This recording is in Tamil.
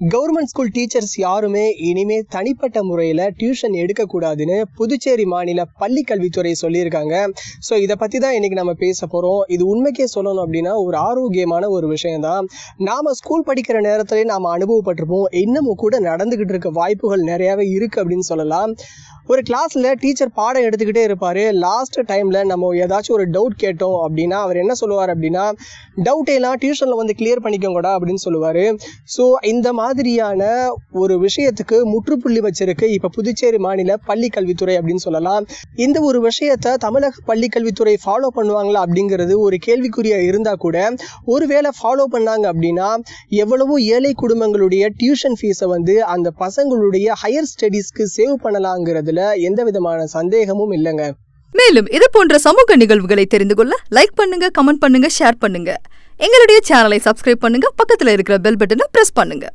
கவர்மெண்ட் ஸ்கூல் டீச்சர்ஸ் யாருமே இனிமே தனிப்பட்ட முறையில் டியூஷன் எடுக்கக்கூடாதுன்னு புதுச்சேரி மாநில பள்ளி கல்வித்துறை சொல்லியிருக்காங்க. ஸோ இதை பற்றி தான் இன்னைக்கு நம்ம பேச போகிறோம் இது உண்மைக்கே சொல்லணும் அப்படின்னா ஒரு ஆரோக்கியமான ஒரு விஷயம்தான். நாம் ஸ்கூல் படிக்கிற நேரத்திலே நாம் அனுபவப்பட்டிருப்போம். இன்னமும் கூட நடந்துக்கிட்டு இருக்க வாய்ப்புகள் நிறையாவே இருக்குது அப்படின்னு சொல்லலாம். ஒரு கிளாஸில் டீச்சர் பாடம் எடுத்துக்கிட்டே இருப்பார். லாஸ்ட் டைமில் நம்ம ஏதாச்சும் ஒரு டவுட் கேட்டோம் அப்படின்னா அவர் என்ன சொல்லுவார் அப்படின்னா டவுட்டையெல்லாம் டியூஷனில் வந்து கிளியர் பண்ணிக்கோங்கடா அப்படின்னு சொல்லுவார். ஸோ இந்த மாதிரி மாதிரியான ஒரு விஷயத்துக்கு முற்றுப்புள்ளி வச்சிருக்கு. இப்போ புதுச்சேரி மாநில பள்ளி கல்வித்துறை அப்படின்னு சொல்லலாம். இந்த ஒரு விஷயத்தை தமிழக பள்ளி கல்வித்துறை ஃபாலோ பண்ணுவாங்களா அப்படிங்கிறது ஒரு கேள்விக்குறியாக இருந்தால் கூட ஒருவேளை ஃபாலோ பண்ணாங்க அப்படின்னா எவ்வளவோ ஏழை குடும்பங்களுடைய டியூஷன் ஃபீஸை வந்து அந்த பசங்களுடைய ஹையர் ஸ்டடீஸ்க்கு சேவ் பண்ணலாங்கிறதுல எந்த விதமான சந்தேகமும் இல்லைங்க. மேலும் இது போன்ற சமூக நிகழ்வுகளை தெரிந்து கொள்ள லைக் பண்ணுங்க கமெண்ட் பண்ணுங்க ஷேர் பண்ணுங்க. எங்களுடைய சேனலை சப்ஸ்கிரைப் பண்ணுங்க பக்கத்தில் இருக்கிற பெல் பட்டனை பிரஸ் பண்ணுங்க.